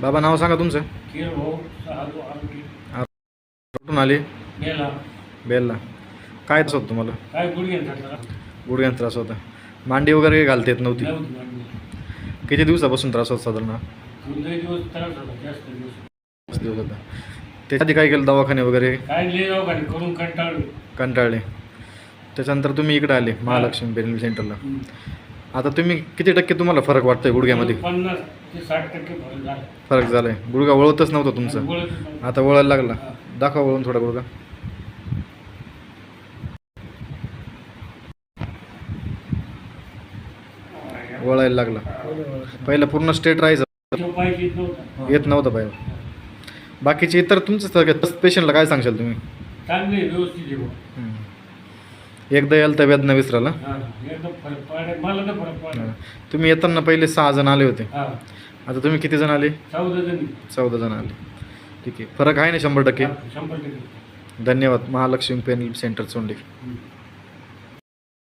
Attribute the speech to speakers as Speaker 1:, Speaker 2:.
Speaker 1: बाबा नाव सांगा तुमचं. कुठून आले? बेलला काय त्रास होतं तुम्हाला?
Speaker 2: काय गुडघ्यान
Speaker 1: त्रास होता. मांडी वगैरे काही घालता येत नव्हती. किती दिवसापासून त्रास होता साधारण?
Speaker 2: होता
Speaker 1: काय केलं दवाखाने वगैरे?
Speaker 2: कंटाळलो.
Speaker 1: त्याच्यानंतर तुम्ही इकडे आले महालक्ष्मी पेरेंट सेंटरला आता तुम्ही किती टक्के तुम्हाला फरक वाटतोय गुडघ्यामध्ये?
Speaker 2: ते साठ टक्के फरक झाला.
Speaker 1: फरक झालाय. गुडघा वळतच नव्हता तुमचा. आता वळायला लागला. दाखवा वळून थोडा गुडघा. वळायला लागला. पहिला पूर्ण स्ट्रेट राहायचं.
Speaker 2: तो पाहिजे येत नव्हता.
Speaker 1: येत नव्हतं पाहिजे बाकीचे इतर तुमचं सगळ्यात पेशंटला काय सांगशाल तुम्ही?
Speaker 2: चांगले व्यवस्थित आहे बुवा.
Speaker 1: हम्म. एकदा याल तर वेदना विसराला
Speaker 2: हा एकदम फरक पडे मला तर फरक पडला.
Speaker 1: तुम्ही येताना पहिले सहा जण आले होते.
Speaker 2: हा.
Speaker 1: आता तुम्ही किती जण आले?
Speaker 2: चौदा जणी.
Speaker 1: चौदा जण आले. ठीक आहे. फरक आहे ना शंभर टक्के?
Speaker 2: शंभर टक्के.
Speaker 1: धन्यवाद. Mahalakshmi pen centre Chondi.